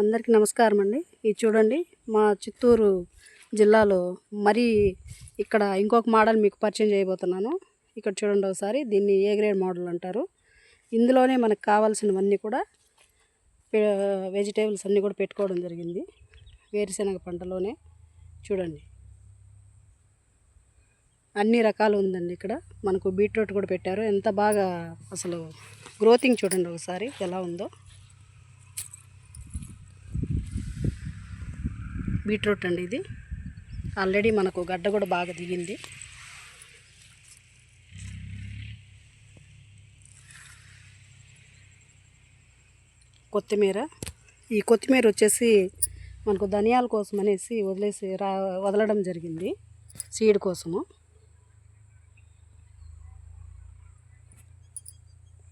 అందరికీ నమస్కారం అండి. ఇది చూడండి మా చిత్తూరు జిల్లాలో మరి ఇక్కడ ఇంకొక మోడల్ మీకు పరిచయం చేయబోతున్నాను. ఇక్కడ చూడండి ఒకసారి దీన్ని ఏ గ్రేడ్ మోడల్ అంటారు. ఇందులోనే మనకు కావాల్సినవన్నీ కూడా వెజిటేబుల్స్ అన్నీ కూడా పెట్టుకోవడం జరిగింది. వేరుశనగ పంటలోనే చూడండి. అన్ని రకాలు ఉందండి ఇక్కడ. మనకు బీట్రూట్ కూడా పెట్టారు. ఎంత బాగా అసలు గ్రోతింగ్ చూడండి ఒకసారి ఎలా ఉందో. బీట్రూట్ అండి ఇది. ఆల్రెడీ మనకు గడ్డ కూడా బాగా దిగింది. కొత్తిమీర. ఈ కొత్తిమీర వచ్చేసి మనకు ధనియాల కోసం అనేసి వదిలేసి రా వదలడం జరిగింది సీడ్ కోసము.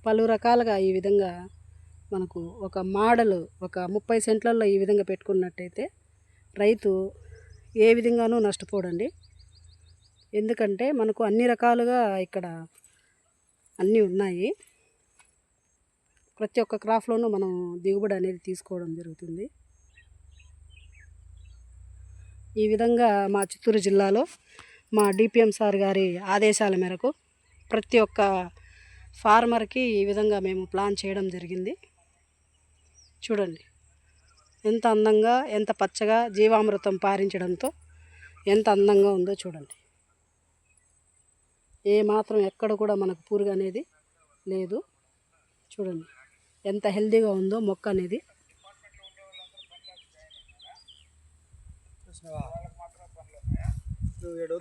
పలు రకాలుగా ఈ విధంగా మనకు ఒక మోడల్ ఒక ముప్పై సెంట్లలో ఈ విధంగా పెట్టుకున్నట్టయితే రైతు ఏ విధంగానూ నష్టపోడండి. ఎందుకంటే మనకు అన్ని రకాలుగా ఇక్కడ అన్నీ ఉన్నాయి. ప్రతి ఒక్క క్రాఫ్ట్లోనూ మనం దిగుబడి అనేది తీసుకోవడం జరుగుతుంది. ఈ విధంగా మా చిత్తూరు జిల్లాలో మా డిపిఎం సార్ గారి ఆదేశాల మేరకు ప్రతి ఒక్క ఫార్మర్కి ఈ విధంగా మేము ప్లాన్ చేయడం జరిగింది. చూడండి. ఎంత అందంగా ఎంత పచ్చగా జీవామృతం పారించడంతో ఎంత అందంగా ఉందో చూడండి. ఏ మాత్రం ఎక్కడ కూడా మనకు పురుగు అనేది లేదు. చూడండి ఎంత హెల్దీగా ఉందో మొక్క అనేది.